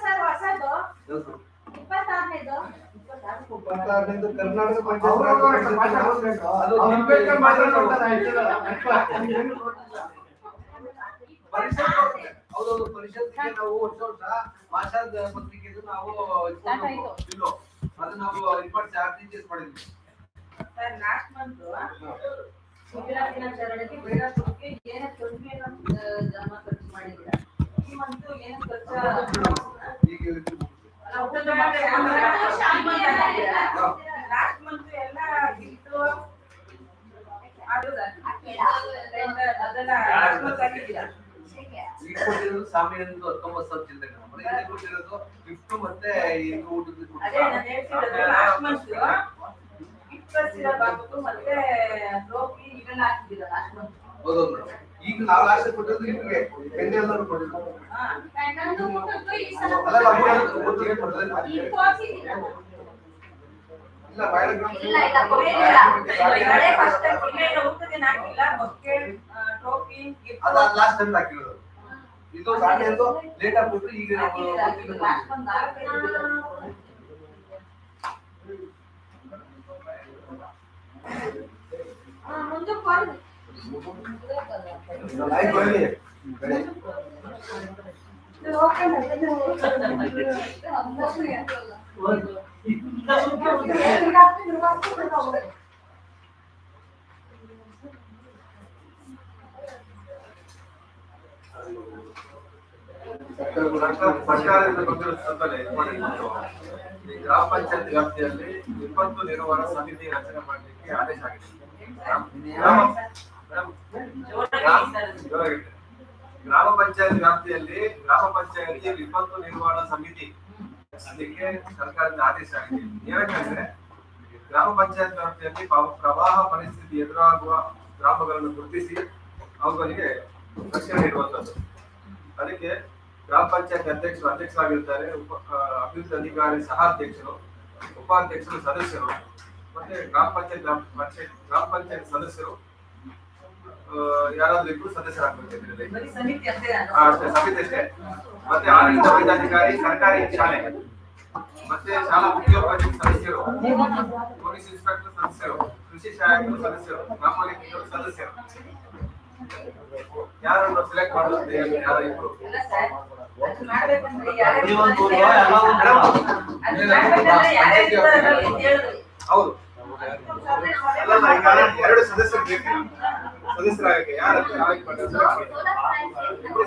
Sir ಹೊಸದು? ಇಪ್ಪತ್ತಾರನೇದು? ಇಪ್ಪತ್ತಾರನೇದು ಕರ್ನಾಟಕ ಅದು ಅಂಬೇಡ್ಕರ್ ಮಾತ್ರ ನೋಡ್ತಾರೆ, ಪರಿಷತ್ ಹೌದೌದು ಪರಿಷತ್ಗೆ ನಾವು ವರ್ಷ ವರ್ಷ ಭಾಷಾದ ಪತ್ರಿಕೆದು ನಾವು ಅದು ನಾವು ರಿಪೋರ್ಟ್ ಚಾರ್ಜ್ ಟೀಚರ್ಸ್ ಮಾಡಿದ್ವಿ. ಸರ್ ಲಾಸ್ಟ್ ಮಂತ್ ಶಿಬಿರ ದಿನಾಚರಣೆಗೆ ಬೇಡ ಸಾಮಾನ್ಯದಿಂದ ಹತ್ತೊಂಬತ್ತು ಸಾವಿರ ಚಿಲ್ಲರೆ ನಮ್ಮ ಹಿಂದೆ. ಕೊಟ್ಟಿರೋದು ಗಿಫ್ಟ್ ಮತ್ತೆ ಇದು ಊಟದ ಹೌದೌದು ಮೇಡಮ್ ಈಗ ನಾವು ಲಾಸ್ಟ್ ಕೊಟ್ಟಿರೋದು ನಿಮಗೆ. ಬೆಣ್ಣೆ ಎಲ್ಲರೂ ಕೊಟ್ಟಿರೋದು ಇಲ್ಲ ಇಲ್ಲ, ಇಲ್ಲ. ಫಸ್ಟ್ ಇನ್ನೇನು ಬೊಕ್ಕೆ ಟ್ರೋಫಿ ಅದು ಲಾಸ್ಟ್ ಟೈಮ್ ಹಾಕಿರೋದು. ಇದು ಸಾಮಾನ್ಯದ್ದು ಲೇಟ್ ಆಗ್ಬಿಟ್ರೆ ಈಗ ಲಾಸ್ಟ್ ಮುಂದಕ್ಕೆ ಬರ್ರಿ. ಸರ್ಕಾರದಿಂದ ಬಂದಿರೋ ಸಂತಾನೆ ಇದು ಮಾಡಿದ್ದು. ಈ ಗ್ರಾಮ ಪಂಚಾಯತ್ ವ್ಯಾಪ್ತಿಯಲ್ಲಿ ವಿಪತ್ತು ನಿರ್ವಹಣಾ ಸಮಿತಿ ರಚನೆ ಮಾಡಲಿಕ್ಕೆ ಆದೇಶ ಆಗಿದೆ ಗ್ರಾಮ- ಪಂಚಾಯತ್ ವ್ಯಾಪ್ತಿಯಲ್ಲಿ ಗ್ರಾಮ ಪಂಚಾಯತಿ ವಿಪತ್ತು ನಿರ್ವಹಣಾ ಸಮಿತಿ ಅದಕ್ಕೆ ಸರ್ಕಾರದ ಆದೇಶ ಆಗಿದೆ. ಏನಕ್ಕಂದ್ರೆ, ಗ್ರಾಮ ಪಂಚಾಯತ್ ವ್ಯಾಪ್ತಿಯಲ್ಲಿ ಪ್ರ- ಪ್ರವಾಹ ಪರಿಸ್ಥಿತಿ ಎದುರಾಗುವ ಗ್ರಾಮಗಳನ್ನು ಗುರುತಿಸಿ ಅವುಗಳಿಗೆ ರಕ್ಷಣೆ ನೀಡುವಂತದ್ದು ಅದಕ್ಕೆ ಗ್ರಾಮ ಪಂಚಾಯತ್ ಅಧ್ಯಕ್ಷರು ಅಧ್ಯಕ್ಷರಾಗಿರ್ತಾರೆ, ಉಪ ಅಭಿವೃದ್ಧಿ ಅಧಿಕಾರಿ ಸಹ ಅಧ್ಯಕ್ಷರು, ಉಪಾಧ್ಯಕ್ಷರು ಸದಸ್ಯರು, ಮತ್ತೆ ಗ್ರಾಮ ಪಂಚಾಯತ್ ಗ್ರಾಮ ಪಂಚಾಯತ್ ಗ್ರಾಮ ಪಂಚಾಯತ್ ಸದಸ್ಯರು ಯಾರಾದ್ರೂ ಇಬ್ರು ಸದಸ್ಯರಾಗಬೇಕು ಸಮಿತಿ ಅಷ್ಟೇ ಮತ್ತೆ ಆಡಳಿತ ವೈದ್ಯಾಧಿಕಾರಿ ಸರ್ಕಾರಿ ಶಾಲೆ. ಮತ್ತೆ ಶಾಲಾ ಮುಖ್ಯೋಪಾಧ್ಯಾಯ ಸದಸ್ಯರು ಪೊಲೀಸ್ ಇನ್ಸ್ಪೆಕ್ಟರ್ ಸದಸ್ಯರು ಕೃಷಿ ಸಹಾಯಕರು ಸದಸ್ಯರು ಗ್ರಾಮ ಲೆಕ್ಕಿಗರು ಸದಸ್ಯರು. ಯಾರನ್ನು ಸೆಲೆಕ್ಟ್ ಮಾಡುತ್ತೆ ಯಾರ ಇಬ್ರು. ಹೌದು. ಎರಡು ಸದಸ್ಯರು ಬೇಕು. ಸದಸ್ಯರಾಗಕ್ಕೆ ಯಾರು ಆಯ್ಕೆ ಮಾಡ್ತಾರೆ ಇಬ್ರು